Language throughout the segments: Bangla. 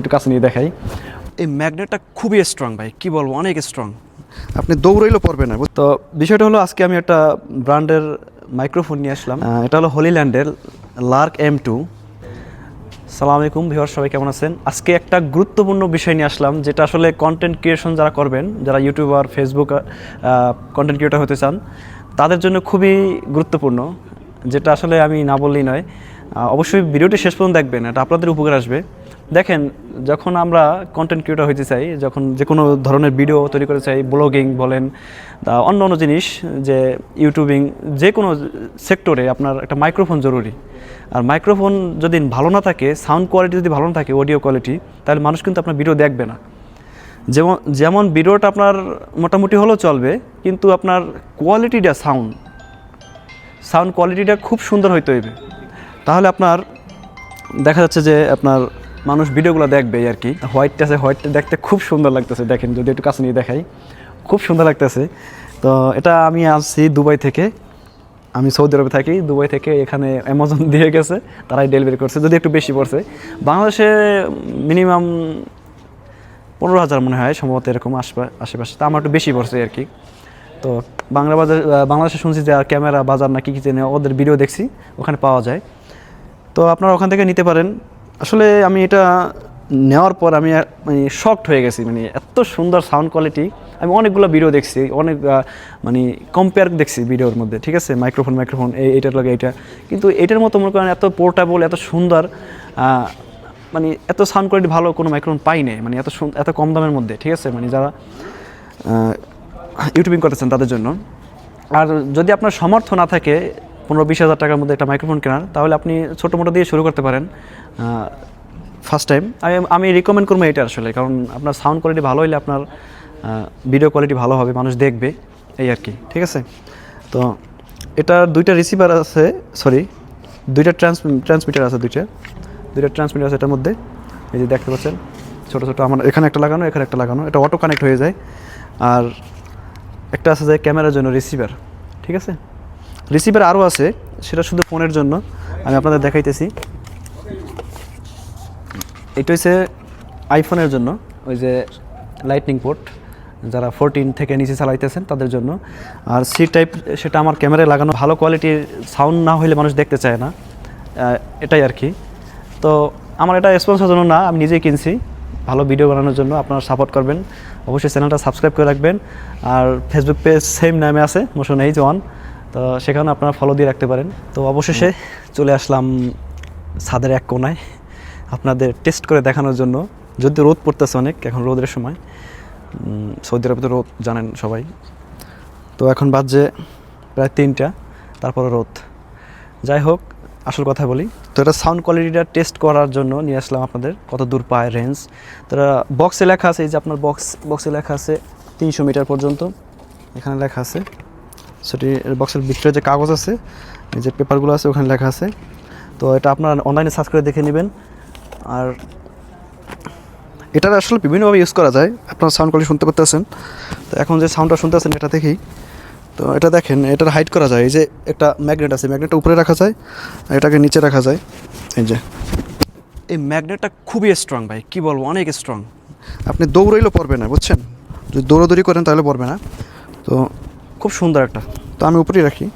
একটু কাছে নিয়ে দেখাই। এই ম্যাগনেটটা খুবই স্ট্রং ভাই কি বলব অনেক স্ট্রং আপনি দৌড়াইলেও পড়বে না। তো বিষয়টা হলো আজকে আমি একটা ব্র্যান্ডের মাইক্রোফোন নিয়ে আসলাম। এটা হলো হলিল্যান্ডের লার্ক এম টু সালাম আলাইকুম ভিউয়ার সবাই কেমন আছেন? আজকে একটা গুরুত্বপূর্ণ বিষয় নিয়ে আসলাম যেটা আসলে কন্টেন্ট ক্রিয়েশন যারা করবেন যারা ইউটিউবার ফেসবুক কন্টেন্ট ক্রিয়েটর হতে চান তাদের জন্য খুবই গুরুত্বপূর্ণ। যেটা আসলে আমি না বললেই নয়। অবশ্যই ভিডিওটি শেষ পর্যন্ত দেখবেন এটা আপনাদের উপকার আসবে। দেখেন, যখন আমরা কন্টেন্ট ক্রিয়েটর হতে চাই, যখন যে কোনো ধরনের ভিডিও তৈরি করতে চাই ব্লগিং বলেন অন্য অন্য জিনিস, যে ইউটিউবিং যে কোনো সেক্টরে আপনার একটা মাইক্রোফোন জরুরি। আর মাইক্রোফোন যদি ভালো না থাকে সাউন্ড কোয়ালিটি যদি ভালো না থাকে অডিও কোয়ালিটি তাহলে মানুষ কিন্তু আপনার ভিডিও দেখবে না। যেমন যেমন ভিডিওটা আপনার মোটামুটি হলেও চলবে, কিন্তু আপনার কোয়ালিটিটা সাউন্ড সাউন্ড কোয়ালিটিটা খুব সুন্দর হইতে হইবে। তাহলে আপনার, দেখা যাচ্ছে যে আপনার মানুষ ভিডিওগুলো দেখবে আর কি। হোয়াইটটা আছে হোয়াইটটা দেখতে খুব সুন্দর লাগতেছে, দেখেন, যদি একটু কাছে নিয়ে দেখাই। খুব সুন্দর লাগতেছে। তো এটা আমি আসছি দুবাই থেকে। আমি সৌদি আরবে থাকি, দুবাই থেকে এখানে অ্যামাজন দিয়ে গেছে, তারাই ডেলিভারি করছে, যদি একটু বেশি পড়ছে। বাংলাদেশে মিনিমাম পনেরো হাজার মনে হয়, সম্ভবত এরকম আশপা- আশেপাশে। তা আমার একটু বেশি পড়ছে আর কি। তো বাংলা বাজার বাংলাদেশে শুনছি যে ক্যামেরা, বাজার না কি কি ওদের ভিডিও দেখছি, ওখানে পাওয়া যায়। তো আপনারা ওখান থেকে নিতে পারেন। আসলে আমি এটা নেওয়ার পর আমি মানে শকড হয়ে গেছি। মানে এত সুন্দর সাউন্ড কোয়ালিটি আমি অনেকগুলো ভিডিও দেখছি, অনেক মানে কম্পেয়ার দেখছি ভিডিওর মধ্যে, ঠিক আছে? মাইক্রোফোন মাইক্রোফোন এই, এইটার লাগে এইটা। কিন্তু এটার মতো মনে করেন এত পোর্টেবল এত সুন্দর মানে এত সাউন্ড কোয়ালিটি ভালো কোনো মাইক্রোফোন পাই নাই। মানে এত এত কম দামের মধ্যে, ঠিক আছে? মানে যারা ইউটিউবিং করতেছেন তাদের জন্য। আর যদি আপনার সামর্থ্য না থাকে পনেরো বিশ হাজার টাকার মধ্যে একটা মাইক্রোফোন কেনার, তাহলে আপনি ছোটো মোটো দিয়ে শুরু করতে পারেন ফার্স্ট টাইম আমি আমি রিকমেন্ড করব এটা আসলে, কারণ আপনার সাউন্ড কোয়ালিটি ভালো হলে আপনার ভিডিও কোয়ালিটি ভালো হবে, মানুষ দেখবে, এই আর কি, ঠিক আছে? তো এটার দুইটা রিসিভার আছে সরি দুইটা ট্রান্স ট্রান্সমিটার আছে দুইটা দুইটা ট্রান্সমিটার আছে এটার মধ্যে, এই যে দেখতে পাচ্ছেন, ছোটো ছোটো, আমার এখানে একটা লাগানো, এখানে একটা লাগানো, এটা অটো কানেক্ট হয়ে যায়, আর একটা আছে যে ক্যামেরার জন্য রিসিভার ঠিক আছে? রিসিভার আরও আছে, সেটা শুধু ফোনের জন্য, আমি আপনাদের দেখাইতেছি। এটা হচ্ছে আইফোনের জন্য, ওই যে লাইটনিং পোর্ট যারা ফোরটিন থেকে নিচে চালাইতেছেন তাদের জন্য। আর সি টাইপ সেটা আমার ক্যামেরায় লাগানো, ভালো কোয়ালিটির সাউন্ড না হইলে মানুষ দেখতে চায় না। এটাই আর কি। তো আমার এটা স্পন্সর জন্য না, আমি নিজেই কিনছি। ভালো ভিডিও বানানোর জন্য আপনারা সাপোর্ট করবেন। অবশ্যই চ্যানেলটা সাবস্ক্রাইব করে রাখবেন। আর ফেসবুক পেজ সেম নামে আছে, মোশন এইচ ওয়ান তো সেখানে আপনারা ফলো দিয়ে রাখতে পারেন। তো অবশেষে চলে আসলাম ছাদের এক কোনায় আপনাদের টেস্ট করে দেখানোর জন্য। যদি রোদ পড়তেছে অনেক এখন রোদের সময়। সৌদি আরবে তো রোদ জানেন সবাই। তো এখন বাজে প্রায় তিনটা তারপরে রোদ। যাই হোক আসল কথা বলি। তো এটা সাউন্ড কোয়ালিটিটা টেস্ট করার জন্য নিয়ে আসলাম আপনাদের কত দূর পায় রেঞ্জ তো বক্সে লেখা আছে এই যে আপনার বক্স বক্সে লেখা আছে তিনশো মিটার পর্যন্ত। এখানে লেখা আছে সেটি বক্সের ভিতরে যে কাগজ আছে এই যে পেপারগুলো আছে ওখানে লেখা আছে। তো এটা আপনার অনলাইনে সার্চ করে দেখে নেবেন। আর এটা আসলে বিভিন্নভাবে ইউজ করা যায়। আপনার সাউন্ড কোয়ালিটি শুনতে পাচ্ছেন তো এখন যে সাউন্ডটা শুনতেছেন এটা দেখেই। তো এটা দেখেন এটার হাইট করা যায়। এই যে একটা ম্যাগনেট আছে ম্যাগনেটটা উপরে রাখা যায় আর এটাকে নিচে রাখা যায়। এই যে। এই ম্যাগনেটটা খুবই স্ট্রং ভাই কী বলব অনেক স্ট্রং আপনি দৌড়াইলেও পড়বে না বুঝছেন? যদি দৌড়াদৌড়ি করেন তাহলে পড়বে না। তো খুব সুন্দর একটা। তো আমি উপরেই রাখি।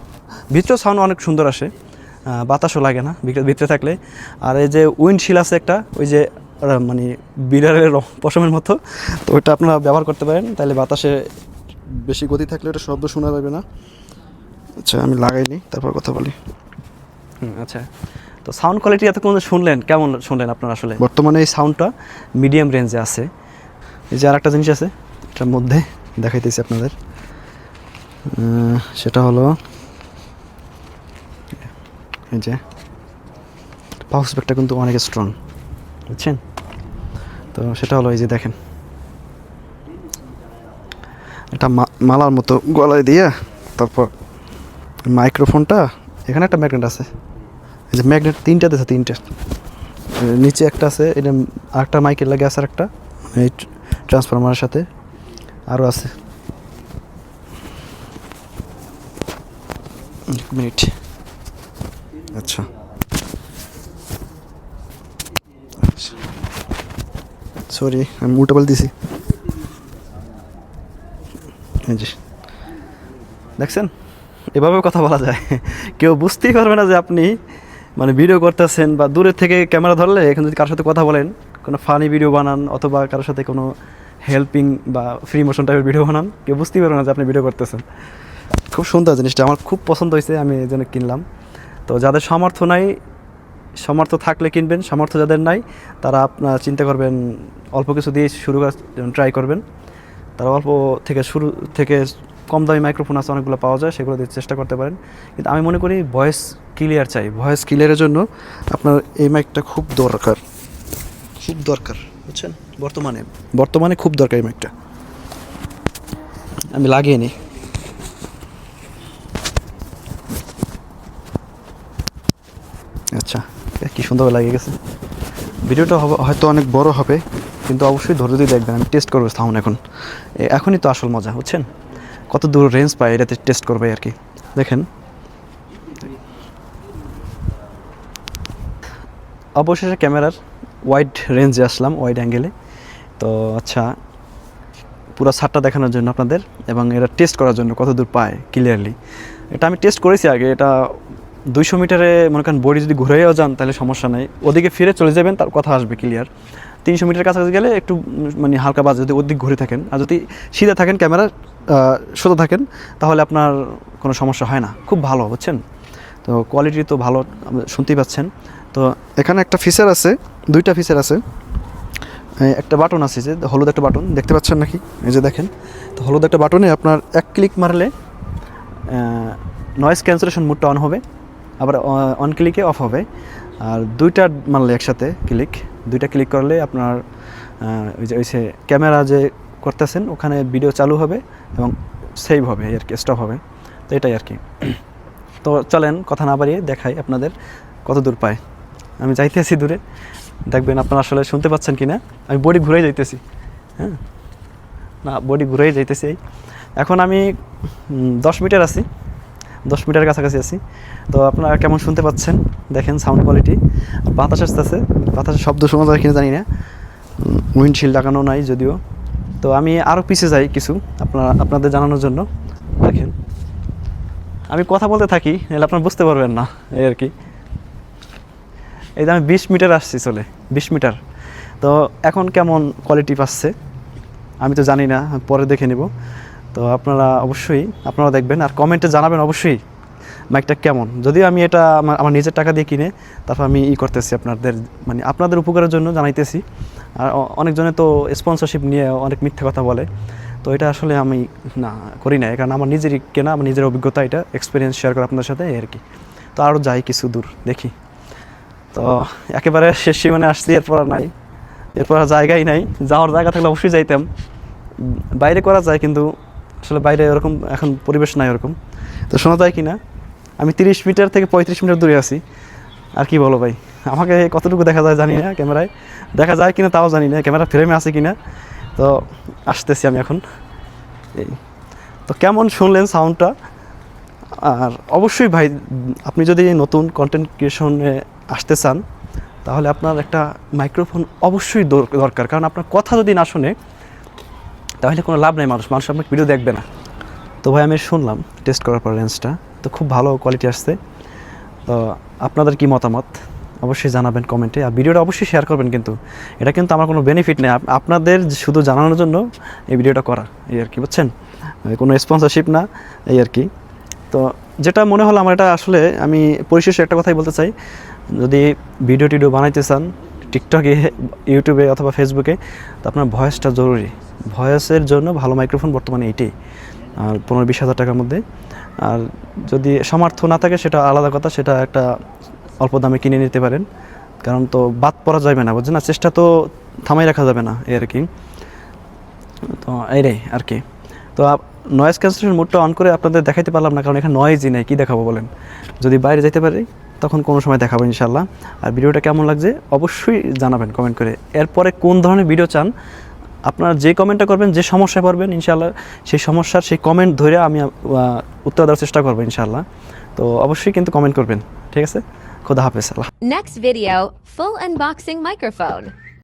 ভিতরে সাউন্ড অনেক সুন্দর আসে। বাতাসও লাগে না ভিতরে- থাকলে। আর এই যে উইন্ডশিল আছে একটা ওই যে মানে বিড়ালের পশমের মতো তো ওইটা আপনারা ব্যবহার করতে পারেন। তাহলে বাতাসে বেশি গতি থাকলে ওটা শব্দ শোনা যাবে না। আচ্ছা আমি লাগাইনি তারপর কথা বলি। হুম, আচ্ছা। তো সাউন্ড কোয়ালিটি এতক্ষণ শুনলেন কেমন শুনলেন আপনারা আসলে? বর্তমানে এই সাউন্ডটা মিডিয়াম রেঞ্জে আছে। এই যে আর একটা জিনিস আছে এটার মধ্যে দেখাইতেছি আপনাদের। সেটা হলো, এই যে পাউস ব্যাগটা কিন্তু অনেক স্ট্রং বুঝছেন? তো সেটা হলো এই যে দেখেন একটা মালার মতো গলায় দিয়ে তারপর মাইক্রোফোনটা এখানে একটা ম্যাগনেট আছে, এই যে ম্যাগনেট তিনটা আছে তিনটে। নিচে একটা আছে, এটা আরেকটা মাইকের লাগে আছে একটা এই ট্রান্সফরমারের সাথে আরও আছে এক মিনিট। আচ্ছা। সরি আমি উল্টা বলে দিছি। যে। দেখছেন? এভাবেও কথা বলা যায়। কেউ বুঝতেই পারবে না যে আপনি মানে ভিডিও করতেছেন বা দূরে থেকে ক্যামেরা ধরলে এখন যদি কারোর সাথে কথা বলেন কোনো ফানি ভিডিও বানান অথবা কারোর সাথে কোনো হেল্পিং বা ফ্রি মোশন টাইপের ভিডিও বানান কেউ বুঝতেই পারবে না যে আপনি ভিডিও করতেছেন। খুব সুন্দর জিনিসটা। আমার খুব পছন্দ হয়েছে, আমি এই জন্য কিনলাম। তো যাদের সামর্থ্য নাই, সামর্থ্য থাকলে কিনবেন, সামর্থ্য যাদের নাই, তারা আপনার চিন্তা করবেন, অল্প কিছু দিয়ে শুরু ট্রাই করবেন। তারা অল্প থেকে শুরু, থেকে কম দামি মাইক্রোফোন আছে, অনেকগুলো পাওয়া যায়, সেগুলো দিয়ে চেষ্টা করতে পারেন। কিন্তু আমি মনে করি ভয়েস ক্লিয়ার চাই। ভয়েস ক্লিয়ারের জন্য আপনার এই মাইকটা খুব দরকার। খুব দরকার, বুঝছেন? বর্তমানে। বর্তমানে খুব দরকার এই মাইকটা আমি লাগিয়ে নিই। আচ্ছা কি সুন্দর লাগে গেছে। ভিডিওটা হয়তো অনেক বড় হবে, কিন্তু অবশ্যই ধৈর্য দিয়ে দেখবেন, আমি টেস্ট করব সাউন্ড এখন। এখনই তো আসল মজা, বুঝছেন? কত দূর রেঞ্জ পায় এটাতে টেস্ট করবে আর কি। দেখেন। অবশেষে ক্যামেরার ওয়াইড রেঞ্জে আসলাম ওয়াইড অ্যাঙ্গেলে তো আচ্ছা পুরো ছাদটা দেখানোর জন্য আপনাদের, এবং এটা টেস্ট করার জন্য কত দূর পায় ক্লিয়ারলি এটা আমি টেস্ট করেছি আগে, এটা দুইশো মিটারে মনে করেন বডি যদি ঘুরেও যান, তাহলে সমস্যা নেই। ওদিকে ফিরে চলে যাবেন, তার কথা আসবে ক্লিয়ার তিনশো মিটার কাছাকাছি গেলে একটু মানে হালকা বাজে, যদি ওদিক ঘুরে থাকেন। আর যদি সিধা থাকেন ক্যামেরা সোজা থাকেন, তাহলে আপনার কোনো সমস্যা হয় না। খুব ভালো, বুঝছেন? তো কোয়ালিটি তো ভালো শুনতেই পাচ্ছেন। তো এখানে একটা ফিচার আছে, দুইটা ফিচার আছে। একটা বাটন আছে যে, হলুদ একটা বাটন দেখতে পাচ্ছেন নাকি? এই যে দেখেন। তো হলুদ একটা বাটনে আপনার এক ক্লিক মারলে নয়েজ ক্যান্সেলেশন মুডটা অন হবে। আবার অন ক্লিকে অফ হবে। আর দুইটা মারলে একসাথে ক্লিক দুইটা ক্লিক করলে আপনার ওই যে, ওই সে ক্যামেরা যে করতেছেন, ওখানে ভিডিও চালু হবে এবং সেভ হবে আর কি স্টপ হবে। তো এটাই আর কি। তো চলেন, কথা না বাড়িয়ে দেখাই আপনাদের কত দূর পায়। আমি যাইতেছি দূরে। দেখবেন আপনারা আসলে শুনতে পাচ্ছেন কি না আমি বডি ঘুরেই যাইতেছি। হ্যাঁ? না বডি ঘুরেই যাইতেছি। এখন আমি দশ মিটার আছি। দশ মিটার কাছাকাছি আছি। তো আপনারা কেমন শুনতে পাচ্ছেন? দেখেন সাউন্ড কোয়ালিটি বাতাস আসতেছে। বাতাসের শব্দ শোনা যায় কিনা জানি না। উইন্ডশিল্ড লাগানো নাই যদিও। তো আমি আরও পিছিয়ে যাই কিছু আপনারা, আপনাদের জানানোর জন্য। দেখেন। আমি কথা বলতে থাকি, নাহলে আপনারা বুঝতে পারবেন না, এই আর কি। এই যে আমি বিশ মিটার আসছি চলে, বিশ মিটার। তো এখন কেমন কোয়ালিটি পাচ্ছে? আমি তো জানি না পরে দেখে নেব। তো আপনারা অবশ্যই আপনারা দেখবেন আর কমেন্টে জানাবেন অবশ্যই মাইকটা কেমন। যদিও আমি এটা আমার আমার নিজের টাকা দিয়ে কিনে তারপর আমি ই করতেছি আপনাদের মানে আপনাদের উপকারের জন্য জানাইতেছি। আর অনেকজনে তো স্পন্সরশিপ নিয়ে অনেক মিথ্যা কথা বলে। তো এটা আসলে আমি না করি না কারণ আমার নিজেরই কেনা, আমার নিজের অভিজ্ঞতা এটা এক্সপিরিয়েন্স শেয়ার করা আপনাদের সাথে আর কি। তো আরও যাই কিছু দূর, দেখি। তো একেবারে শেষ সীমানে আসছি, এরপর আর নাই। এরপর জায়গাই নাই, যাওয়ার জায়গা থাকলে অবশ্যই যাইতাম। বাইরে করা যায় কিন্তু আসলে বাইরে ওরকম এখন পরিবেশ নাই ওরকম। তো শোনা যায় কি না আমি তিরিশ মিটার থেকে পঁয়ত্রিশ মিটার দূরে আছি। আর কি বলো ভাই? আমাকে কতটুকু দেখা যায় জানি না ক্যামেরায়। দেখা যায় কিনা তাও জানি না, ক্যামেরা ফ্রেমে আছে কিনা। তো আসতেছি আমি এখন। এই। তো কেমন শুনলেন সাউন্ডটা আর অবশ্যই ভাই, আপনি যদি নতুন কন্টেন্ট ক্রিয়েশনে আসতে চান, তাহলে আপনার একটা মাইক্রোফোন অবশ্যই দর- দরকার। কারণ আপনার কথা যদি না শুনে তাহলে কোনো লাভ নেই মানুষ মানুষ আপনার ভিডিও দেখবে না। তো ভাই, আমি শুনলাম টেস্ট করার পর রেঞ্জটা তো খুব ভালো কোয়ালিটি আসছে। তো আপনাদের কি মতামত? অবশ্যই জানাবেন কমেন্টে আর ভিডিওটা অবশ্যই শেয়ার করবেন কিন্তু। এটা কিন্তু আমার কোনো বেনিফিট নেই। আপনাদের শুধু জানানোর জন্য এই ভিডিওটা করা, এই আর কি, বুঝছেন? কোনো স্পন্সরশিপ না, এই আর কি। তো যেটা মনে হলো আমার, এটা আসলে আমি পরিশেষে একটা কথাই বলতে চাই। যদি ভিডিও টিডিও বানাইতে চান টিকটকে ইউটিউবে অথবা ফেসবুকে তো আপনার ভয়েসটা জরুরি। ভয়েসের জন্য ভালো মাইক্রোফোন বর্তমানে এইটাই। আর পনেরো বিশ হাজার টাকার মধ্যে। আর যদি সামর্থ্য না থাকে, সেটা আলাদা কথা, সেটা একটা অল্প দামে কিনে নিতে পারেন। কারণ তো বাদ পড়া যাবে না, বুঝছেন না? চেষ্টা তো থামাই রাখা যাবে না, এই আর কি। তো এইটাই আর কি। তো নয়েজ ক্যান্সেলেশন মোডটা অন করে আপনাদের দেখাইতে পারলাম না, কারণ এখানে নয়েজই নেই, কী দেখাবো বলেন? যদি বাইরে যেতে পারি তখন কোনো সময় দেখাবো ইনশাল্লাহ আর ভিডিওটা কেমন লাগছে অবশ্যই জানাবেন কমেন্ট করে। এরপরে কোন ধরনের ভিডিও চান, আপনারা যে কমেন্টটা করবেন, যে সমস্যায় পড়বেন ইনশাল্লাহ সেই সমস্যার সেই কমেন্ট ধরে আমি উত্তর দেওয়ার চেষ্টা করব ইনশাল্লাহ তো অবশ্যই কিন্তু কমেন্ট করবেন। ঠিক আছে? খোদা হাফেজ, আল্লাহ next video full unboxing microphone.